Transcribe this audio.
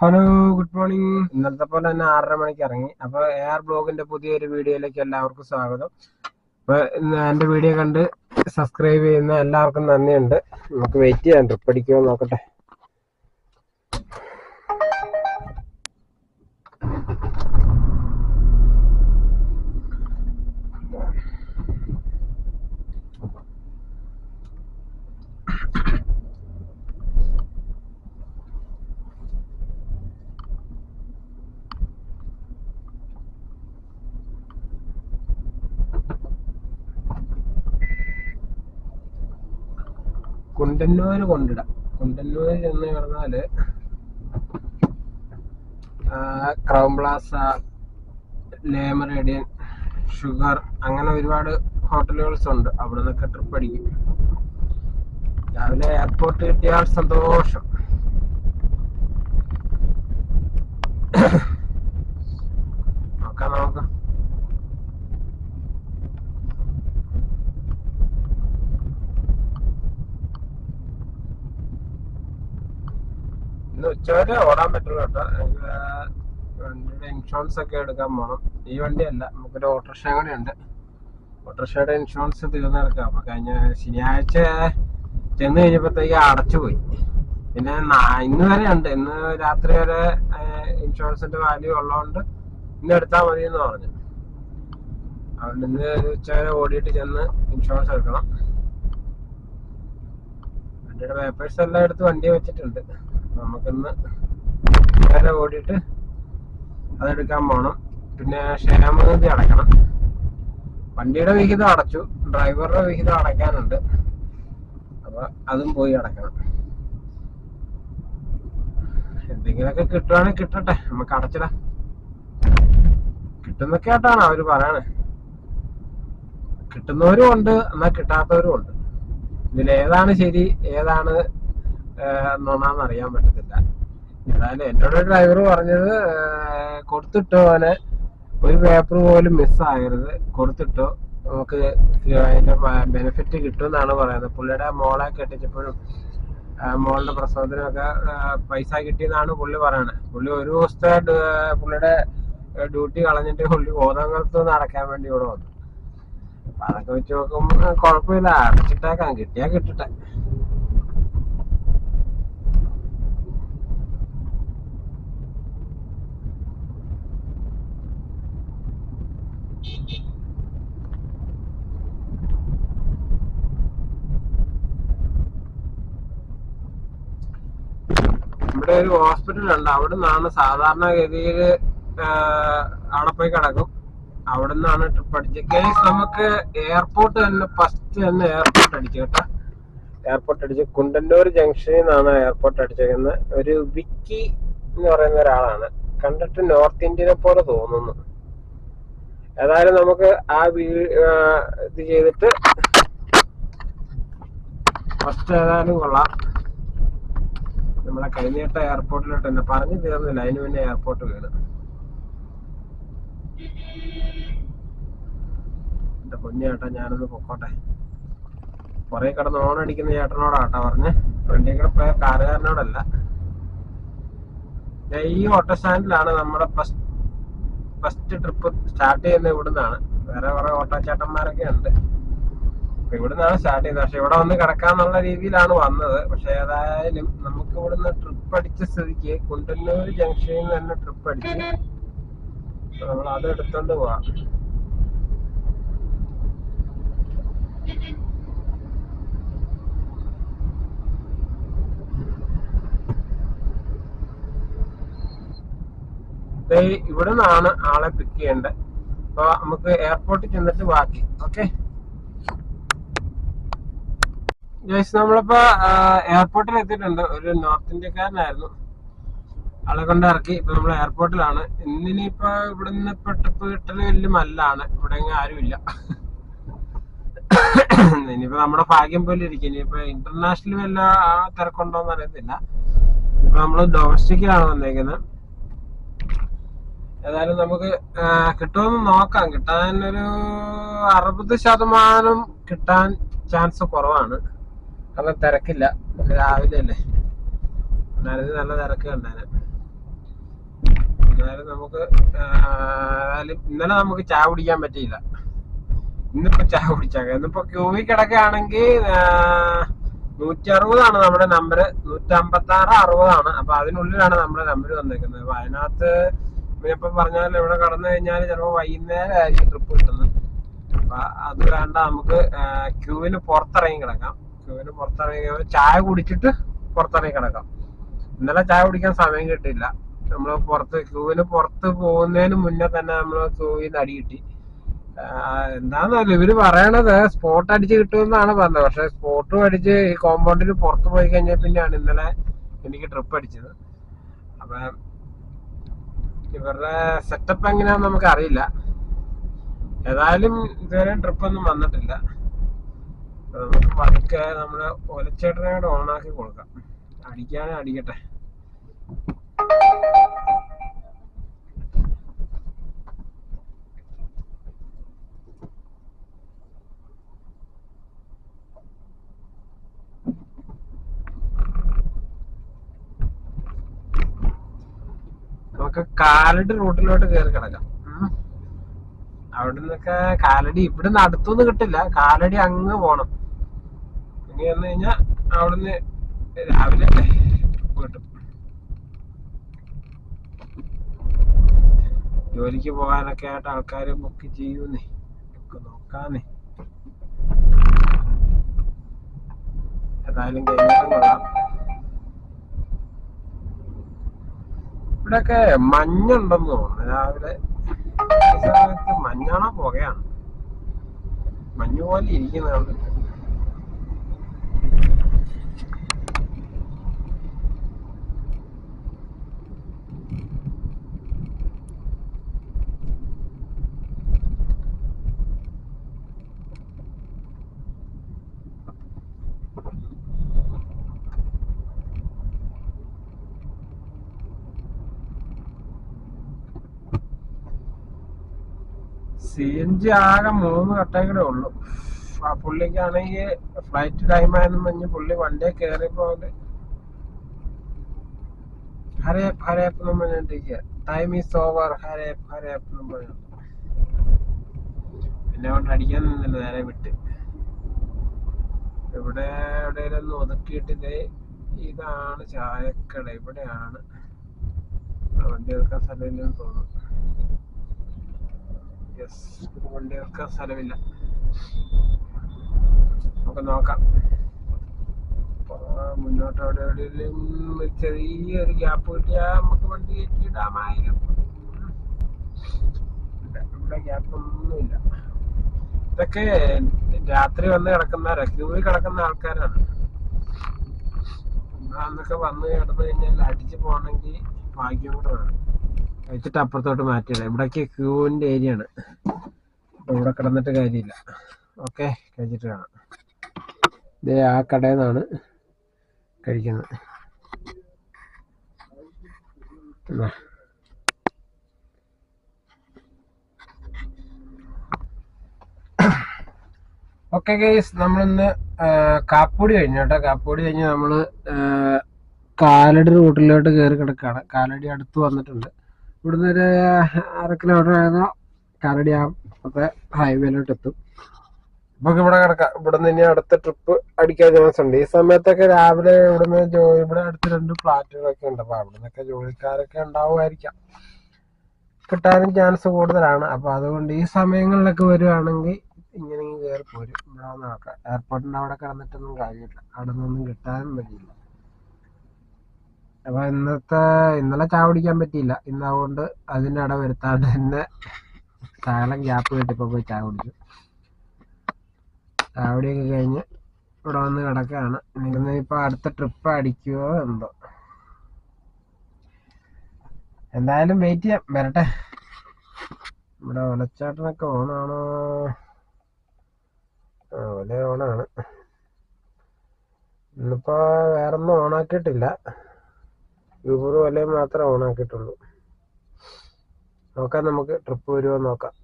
Hello good morning ഇന്നത്തെ പോലെ തന്നെ ആറര മണിക്ക് ഇറങ്ങി. അപ്പൊ എയർ ബ്ലോഗിന്റെ പുതിയൊരു വീഡിയോയിലേക്ക് എല്ലാവർക്കും സ്വാഗതം. അപ്പൊ ഇന്ന് എന്റെ വീഡിയോ കണ്ട് സബ്സ്ക്രൈബ് ചെയ്യുന്ന എല്ലാവർക്കും നന്ദിയുണ്ട്. നമുക്ക് വെയിറ്റ് ചെയ്യാം ട്രിപ്പ് അടിക്കുമോ നോക്കട്ടെ. കുണ്ടന്നൂര് കൊണ്ടിടാം. കുണ്ടന്നൂര് എന്ന് പറഞ്ഞാൽ ക്രൗൺ പ്ലാസ ലേമറേഡിയൻ ഷുഗർ അങ്ങനെ ഒരുപാട് ഹോട്ടലുകൾസ് ഉണ്ട്. അവിടെ നിന്നൊക്കെ ട്രിപ്പ് അടിക്കും. രാവിലെ എയർപോർട്ട് കിട്ടിയാൽ സന്തോഷം നോക്കാം നോക്കാം ഇന്ന് ഉച്ചവരെ ഓടാൻ പറ്റുള്ളൂ കേട്ടോ. വണ്ടിയുടെ ഇൻഷുറൻസ് ഒക്കെ എടുക്കാൻ പോണം. ഈ വണ്ടിയല്ല നമുക്കൊരു ഓട്ടോറിക്ഷ കൂടെ ഉണ്ട്. ഓട്ടോറിക്ഷയുടെ ഇൻഷുറൻസ് തീർന്നു കിടക്കാം അപ്പൊ കഴിഞ്ഞ ശനിയാഴ്ച ചെന്ന് കഴിഞ്ഞപ്പോഴത്തേക്ക് അടച്ചുപോയി പിന്നെ ഇന്ന് വരെ ഉണ്ട്. ഇന്ന് രാത്രി വരെ ഇൻഷുറൻസിന്റെ വാല്യൂ ഉള്ളതുകൊണ്ട് ഇന്ന് എടുത്താൽ മതി എന്ന് പറഞ്ഞു. അതുകൊണ്ട് ഇന്ന് ഉച്ച ഉച്ചവരെ ഓടിയിട്ട് ചെന്ന് ഇൻഷുറൻസ് എടുക്കണം. വണ്ടിയുടെ പേപ്പേഴ്സ് എല്ലാം എടുത്ത് വണ്ടി വെച്ചിട്ടുണ്ട്. നമുക്കിന്ന് വരെ ഓടിയിട്ട് അതെടുക്കാൻ പോകണം പിന്നെ ക്ഷേമനിധി അടയ്ക്കണം. വണ്ടിയുടെ വിഹിതം അടച്ചു. ഡ്രൈവറുടെ വിഹിതം അടയ്ക്കാനുണ്ട്. അപ്പൊ അതും പോയി അടയ്ക്കണം. എന്തെങ്കിലുമൊക്കെ കിട്ടുവാണെങ്കിൽ കിട്ടട്ടെ. നമുക്ക് അടച്ചിടാം. കിട്ടുന്നൊക്കെ ആയിട്ടാണ് അവർ പറയണേ. കിട്ടുന്നവരും ഉണ്ട് എന്നാൽ കിട്ടാത്തവരും ഉണ്ട്. ഇതിൽ ഏതാണ് ശരി ഏതാണ് നുണാന്ന് അറിയാൻ പറ്റത്തില്ല. എന്നാലും എന്നോട് ഡ്രൈവർ പറഞ്ഞത് കൊടുത്തിട്ടോ അവനെ ഒരു പേപ്പർ പോലും മിസ്സാകരുത് കൊടുത്തിട്ടോ. നമുക്ക് അതിന്റെ ബെനിഫിറ്റ് കിട്ടുമെന്നാണ് പറയുന്നത്. പുള്ളിയുടെ മോളെ കെട്ടിച്ചപ്പോഴും മോളുടെ പ്രസവത്തിനൊക്കെ പൈസ കിട്ടിയെന്നാണ് പുള്ളി പറയണത് പുള്ളി ഒരു ദിവസത്തെ പുള്ളിയുടെ ഡ്യൂട്ടി കളഞ്ഞിട്ട് പുള്ളി കോതങ്കലത്ത് നടക്കാൻ വേണ്ടി ഇവിടെ വന്നു. അപ്പൊ അതൊക്കെ വെച്ച് നോക്കുമ്പോ കുഴപ്പമില്ല. അടച്ചിട്ടേക്കാം. കിട്ടിയാ കിട്ടട്ടെ. ഇവിടെ ഒരു ഹോസ്പിറ്റൽ ഉണ്ട്. അവിടെ നിന്നാണ് സാധാരണഗതിയിൽ അവിടെ പോയി കിടക്കും. അവിടെ നിന്നാണ് ട്രിപ്പ് അടിച്ചത്. കേസ് നമുക്ക് എയർപോർട്ട് തന്നെ ഫസ്റ്റ് തന്നെ എയർപോർട്ട് അടിച്ചു കേട്ടോ. എയർപോർട്ട് അടിച്ച് കുണ്ടന്നൂർ ജംഗ്ഷനിൽ നിന്നാണ് എയർപോർട്ട് അടിച്ചേക്കുന്നത്. ഒരു വിക്കി എന്ന് പറയുന്ന ഒരാളാണ്. കണ്ടിട്ട് നോർത്ത് ഇന്ത്യനെ പോലെ തോന്നുന്നു. ഏതായാലും നമുക്ക് ആ ഇത് ചെയ്തിട്ട് ഫസ്റ്റ് ഏതായാലും കൊള്ളാം. നമ്മളെ കൈനീട്ട എയർപോർട്ടിലോട്ട് തന്നെ പറഞ്ഞു തീർന്നില്ല. അതിന് മുന്നേ എയർപോർട്ട് വീണ്. എന്റെ കുഞ്ഞു ചേട്ടാ ഞാനൊന്ന് പൊക്കോട്ടെ. കൊറേ കിടന്ന് ഓൺ അടിക്കുന്ന ചേട്ടനോടാട്ടാ പറഞ്ഞ്. വണ്ടി കൂടെ പോയ കാറുകാരനോടല്ല. ഈ ഓട്ടോ സ്റ്റാൻഡിലാണ് നമ്മുടെ ഫസ്റ്റ് ഫസ്റ്റ് ട്രിപ്പ് സ്റ്റാർട്ട് ചെയ്യുന്നത് ഇവിടുന്നാണ്. വേറെ കുറെ ഓട്ടോ ചേട്ടന്മാരൊക്കെ ഉണ്ട്. അപ്പൊ ഇവിടുന്നാണ് സ്റ്റാർട്ട് ചെയ്യുന്നത് പക്ഷെ ഇവിടെ വന്ന് കിടക്കാന്നുള്ള രീതിയിലാണ് വന്നത്. പക്ഷെ ഏതായാലും നമുക്ക് ഇവിടുന്ന് ട്രിപ്പ് അടിച്ച സ്ഥിതിക്ക് കുണ്ടന്നൂർ ജംഗ്ഷനിൽ തന്നെ ട്രിപ്പ് അടിച്ച്. നമ്മൾ അത് എടുത്തോണ്ട് പോവാം. ഇവിടെ നിന്നാണ് ആളെ പിക്ക് ചെയ്യേണ്ടത്. അപ്പൊ നമുക്ക് എയർപോർട്ടിൽ ചെന്നിട്ട് ബാക്കി ഓക്കെ ജയ്സ് നമ്മളിപ്പോ എയർപോർട്ടിൽ എത്തിയിട്ടുണ്ട്. ഒരു നോർത്ത് ഇന്ത്യക്കാരനായിരുന്നു ആളെ കൊണ്ട് ഇറക്കി. ഇപ്പൊ നമ്മൾ എയർപോർട്ടിലാണ് ഇന്നിനിപ്പോ ഇവിടെ ഇപ്പൊ ട്രിപ്പ് കിട്ടൽ വലിയ മല്ലാണ്. ഇവിടെ ആരുമില്ല. ഇനിയിപ്പോ നമ്മുടെ ഭാഗ്യം പോലെ ഇരിക്കും. ഇനിയിപ്പോ ഇന്റർനാഷണൽ വല്ല തിരക്കുണ്ടോന്ന് അറിയത്തില്ല. ഇപ്പൊ നമ്മൾ ഡൊമസ്റ്റിക്കിലാണ് വന്നേക്കുന്നത് ഏതായാലും നമുക്ക് കിട്ടുമെന്ന് നോക്കാം. കിട്ടാൻ ഒരു അറുപത് ശതമാനം കിട്ടാൻ ചാൻസ് കുറവാണ്. കാരണം തിരക്കില്ല. രാവിലെ അല്ലേ? എന്നാലും നല്ല തിരക്ക് കണ്ടാന് എന്നാലും നമുക്ക് ഇന്നലെ നമുക്ക് ചായ കുടിക്കാൻ പറ്റിയില്ല. ഇന്നിപ്പോ ചായ കുടിച്ചാൽ ഇന്നിപ്പോ ക്യൂവിൽ കിടക്കുകയാണെങ്കിൽ നൂറ്റി അറുപതാണ് നമ്മുടെ നമ്പർ നൂറ്റി ആറ് അറുപതാണ്. അപ്പൊ അതിനുള്ളിലാണ് നമ്മുടെ നമ്പർ വന്നിരിക്കുന്നത് അതിനകത്ത് ഇപ്പൊ പറഞ്ഞാൽ ഇവിടെ കടന്നു കഴിഞ്ഞാൽ ചിലപ്പോൾ വൈകുന്നേരം ആയിരിക്കും ട്രിപ്പ് കിട്ടുന്നത്. അപ്പൊ അത് വേണ്ട നമുക്ക് ക്യൂവിന് പുറത്തിറങ്ങി കിടക്കാം. ക്യൂവിന് പുറത്തിറങ്ങി ചായ കുടിച്ചിട്ട് പുറത്തിറങ്ങി കിടക്കാം. ഇന്നലെ ചായ കുടിക്കാൻ സമയം കിട്ടിയില്ല. നമ്മൾ പുറത്ത് ക്യൂവിന് പുറത്ത് പോകുന്നതിന് മുന്നേ തന്നെ നമ്മൾ ക്യൂവിന് അടി കിട്ടി. എന്താന്നല്ല ഇവർ പറയണത് സ്പോട്ട് അടിച്ച് കിട്ടുമെന്നാണ് പറഞ്ഞത്. പക്ഷെ സ്പോട്ടും അടിച്ച് ഈ കോമ്പൗണ്ടിന് പുറത്ത് പോയി കഴിഞ്ഞാൽ പിന്നെയാണ് ഇന്നലെ എനിക്ക് ട്രിപ്പ് അടിച്ചത്. അപ്പൊ ഇവരുടെ സെറ്റപ്പ് എങ്ങനെയാന്ന് നമുക്ക് അറിയില്ല ഏതായാലും ഇതുവരെ ട്രിപ്പ് ഒന്നും വന്നിട്ടില്ല. നമുക്ക് പതുക്കെ നമ്മുടെ ഒലച്ചേട്ടനെ കൂടെ ഓണാക്കി കൊടുക്കാം. അടിക്കാനേ അടിക്കട്ടെ. നമുക്ക് കാലടി റൂട്ടിലോട്ട് കയറി കിടക്കാം. അവിടെ നിന്നൊക്കെ കാലടി ഇവിടുന്ന് അടുത്തൊന്നും കിട്ടില്ല. കാലടി അങ്ങ് പോണം. ഇങ്ങനെ വന്നു കഴിഞ്ഞാ അവിടുന്ന് രാവിലെ കിട്ടും ജോലിക്ക് പോകാനൊക്കെ ആയിട്ട് ആൾക്കാർ ബുക്ക് ചെയ്യൂന്നേ. ഒക്കെ നോക്കാന്നേ. ഏതായാലും കഴിഞ്ഞിട്ടും കൊള്ളാം. ഇവിടെയൊക്കെ മഞ്ഞുണ്ടെന്ന് തോന്നുന്നു. രാവിലെ മഞ്ഞാണോ പുകയാണ്? മഞ്ഞ് പോലെ ഇരിക്കുന്ന കണ്ടിട്ട് സി എൻ ജി ആകെ മൂന്ന് ഘട്ടങ്ങളേ ഉള്ളൂ. ആ പുള്ളിക്കാണെങ്കിൽ ഫ്ലൈറ്റ് ടൈം ആയെന്ന് പറഞ്ഞ് പുള്ളി വണ്ടിയെ കയറിപ്പോണ്ട് ഹരേപ്പ് ഹരേപ്പ് എന്ന് പറഞ്ഞിട്ടിരിക്കുക time is over hurry up hurry up എന്ന് പറഞ്ഞു പിന്നെ കൊണ്ട് അടിക്കാൻ നിന്നില്ല നേരെ വിട്ട്. ഇവിടെ എവിടെയെങ്കിലും ഒന്ന് ഒതുക്കിയിട്ട് ഇതാണ് ചായക്കട ഇവിടെയാണ്. വണ്ടി എടുക്കാൻ സ്ഥലമില്ലെന്ന് തോന്നുന്നു. വണ്ടി വെക്കാൻ സ്ഥലമില്ല. നമുക്ക് നോക്കാം. മുന്നോട്ട് അവിടെ എവിടെയെങ്കിലും ചെറിയൊരു ഗ്യാപ്പ് കിട്ടിയാൽ നമുക്ക് വണ്ടി കയറ്റിയിടാമായിരുന്നു ഇവിടെ ഗ്യാപ്പ് ഒന്നുമില്ല. ഇതൊക്കെ രാത്രി വന്ന് കിടക്കുന്ന ക്യൂവിൽ കിടക്കുന്ന ആൾക്കാരാണ്. ഇവിടെ വന്ന് കിടന്നു കഴിഞ്ഞാൽ അടിച്ചു പോകണമെങ്കിൽ ഭാഗ്യം കൂടെ വേണം. കഴിച്ചിട്ട് അപ്പുറത്തോട്ട് മാറ്റിയിടാം. ഇവിടേക്ക് ക്യൂവിന്റെ ഏരിയ ആണ്. ഇവിടെ കിടന്നിട്ട് കാര്യമില്ല. ഓക്കെ കഴിച്ചിട്ട് കാണാം. ഇതേ ആ കടയിൽ നിന്നാണ് കഴിക്കുന്നത്. എന്നാ. ഓക്കെ ഗൈസ് നമ്മളിന്ന് കാപ്പൂടി കഴിഞ്ഞു കേട്ടോ. കാപ്പൂടി കഴിഞ്ഞ് നമ്മൾ ആ, കാലടി റൂട്ടിലോട്ട് കയറി കിടക്കുകയാണ്. കാലടി അടുത്ത് വന്നിട്ടുണ്ട്. ഇവിടുന്ന് ഒരു അര കിലോമീറ്റർ ആയിരുന്നു കാലടി ആ ഹൈവേയിലോട്ട് എത്തും. നമുക്ക് ഇവിടെ കിടക്കാം. ഇവിടുന്ന് ഇനി അടുത്ത ട്രിപ്പ് അടിക്കാൻ ചാൻസ് ഉണ്ട്. ഈ സമയത്തൊക്കെ രാവിലെ ഇവിടുന്ന് ജോലി ഇവിടെ അടുത്ത് രണ്ട് ഫ്ലാറ്റുകളൊക്കെ ഉണ്ട്. അപ്പൊ അവിടുന്നൊക്കെ ജോലിക്കാരൊക്കെ ഉണ്ടാവുമായിരിക്കാം. കിട്ടാനും ചാൻസ് കൂടുതലാണ്. അപ്പൊ അതുകൊണ്ട് ഈ സമയങ്ങളിലൊക്കെ വരുവാണെങ്കിൽ ഇങ്ങനെ കയറി പോരും. ഇവിടെ നോക്കാം എയർപോർട്ടിന്റെ അവിടെ കിടന്നിട്ടൊന്നും കാര്യമില്ല. അവിടെ നിന്നൊന്നും കിട്ടാനും വഴിയില്ല. അപ്പൊ ഇന്നത്തെ ഇന്നലെ ചായ കുടിക്കാൻ പറ്റിയില്ല. ഇന്ന് അതുകൊണ്ട് അതിന്റെ ഇട വരുത്താണ്ട് തന്നെ ശകലം ഗ്യാപ്പ് കിട്ടിയപ്പോ പോയി ചായ കുടിച്ചു. ചായ കുടിയൊക്കെ കഴിഞ്ഞ് ഇവിടെ വന്ന് കിടക്കുകയാണ് ഇന്ന് ഇപ്പൊ അടുത്ത ട്രിപ്പ് അടിക്കുവോ എന്തോ. എന്തായാലും വെയിറ്റ് ചെയ്യാം. വരട്ടെ. ഇവിടെ ഒലച്ചാട്ടനൊക്കെ ഓണാണോ? ആ ഓണാണ്. ഇന്നിപ്പോ വേറൊന്നും ഓണാക്കിയിട്ടില്ല. യൂബർ വലയം മാത്രം ഓണാക്കിയിട്ടുള്ളൂ. നോക്കാം നമുക്ക് ട്രിപ്പ് വരുമോ നോക്കാം.